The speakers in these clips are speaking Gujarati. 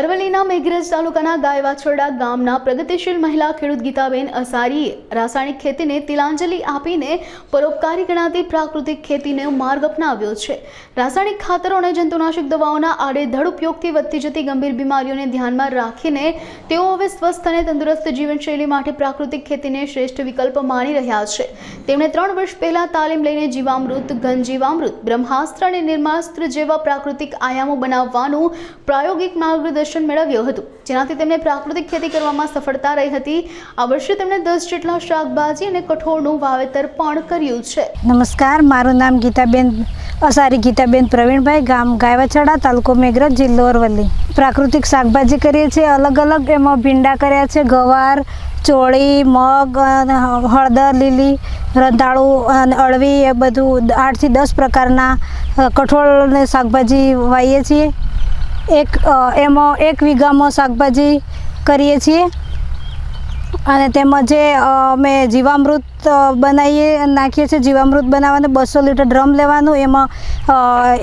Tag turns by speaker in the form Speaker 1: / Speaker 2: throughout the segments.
Speaker 1: અરવલ્લીના મેઘરજ તાલુકાના ગાયવાછોડા ગામના પ્રગતિશીલ મહિલા ખેડૂત ગીતાબેન અસારીએ રાસાયણિક ખેતીને તિલાંજલિ આપીને પરોપકારી ગણાતી પ્રાકૃતિક ખેતીને માર્ગ અપનાવ્યો છે. રાસાયણિક ખાતરો અને જંતુનાશક દવાઓના આડેધડ ઉપયોગથી વધતી જતી ગંભીર બીમારીઓને ધ્યાનમાં રાખીને તેઓ હવે સ્વસ્થ અને તંદુરસ્ત જીવનશૈલી માટે પ્રાકૃતિક ખેતીને શ્રેષ્ઠ વિકલ્પ માની રહ્યા છે. તેમણે ત્રણ વર્ષ પહેલા તાલીમ લઈને જીવામૃત, ઘનજીવામૃત, બ્રહ્માસ્ત્ર અને નિર્માસ્ત્ર જેવા પ્રાકૃતિક આયામો બનાવવાનું પ્રાયોગિક માર્ગદર્શન મેળવ્યું હતું, જેનાથી તેમને પ્રાકૃતિક ખેતી કરવામાં સફળતા રહી હતી. આ વર્ષે તેમણે દસ જેટલા શાકભાજી અને કઠોળનું વાવેતર પણ કર્યું છે.
Speaker 2: નમસ્કાર, મારું નામ ગીતાબેન, અસારી ગીતાબેન પ્રવીણભાઈ, ગામ ગાયવાછડા, તાલુકો મેઘરજ, જિલ્લો અરવલ્લી. પ્રાકૃતિક શાકભાજી કરીએ છીએ, અલગ અલગ એમાં ભીંડા કર્યા છે, ગવાર, ચોળી, મગ હળદર, લીલી રતાળું અને અળવી, એ બધું આઠથી દસ પ્રકારના કઠોળ શાકભાજી વાવીએ છીએ. એક એમાં એક વીઘામાં શાકભાજી કરીએ છીએ. અને તેમાં જે અમે જીવામૃત બનાવીએ નાખીએ છીએ, જીવામૃત બનાવવાનું બસો લીટર ડ્રમ લેવાનું, એમાં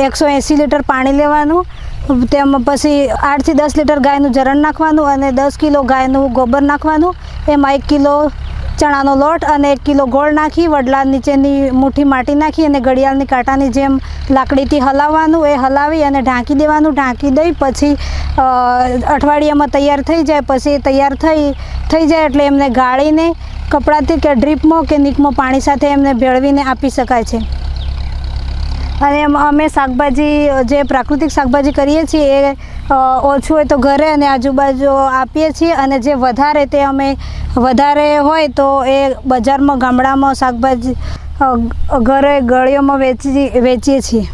Speaker 2: એકસો એંસી લીટર પાણી લેવાનું, તેમાં પછી આઠથી દસ લીટર ગાયનું જરણ નાખવાનું અને દસ કિલો ગાયનું ગોબર નાખવાનું, એમાં એક કિલો ચણાનો લોટ અને એક કિલો ગોળ નાખી, વડલા નીચેની મુઠ્ઠી માટી નાખી અને ઘડિયાળની કાંટાની જેમ લાકડીથી હલાવવાનું, એ હલાવી અને ઢાંકી દેવાનું. ઢાંકી દઈ પછી અઠવાડિયામાં તૈયાર થઈ જાય. પછી તૈયાર થઈ થઈ જાય એટલે એમને ગાળીને કપડાથી કે ડ્રીપમાં કે નીકમાં પાણી સાથે એમને ભેળવીને આપી શકાય છે. અને અમે શાકભાજી, જે પ્રાકૃતિક શાકભાજી કરીએ છીએ, એ ઓછું હોય તો ઘરે અને આજુબાજુ આપીએ છીએ. અને જે વધારે તે અમે, વધારે હોય તો એ બજારમાં, ગામડામાં શાકભાજી ઘરે ગળીઓમાં વેચી, વેચીએ છીએ.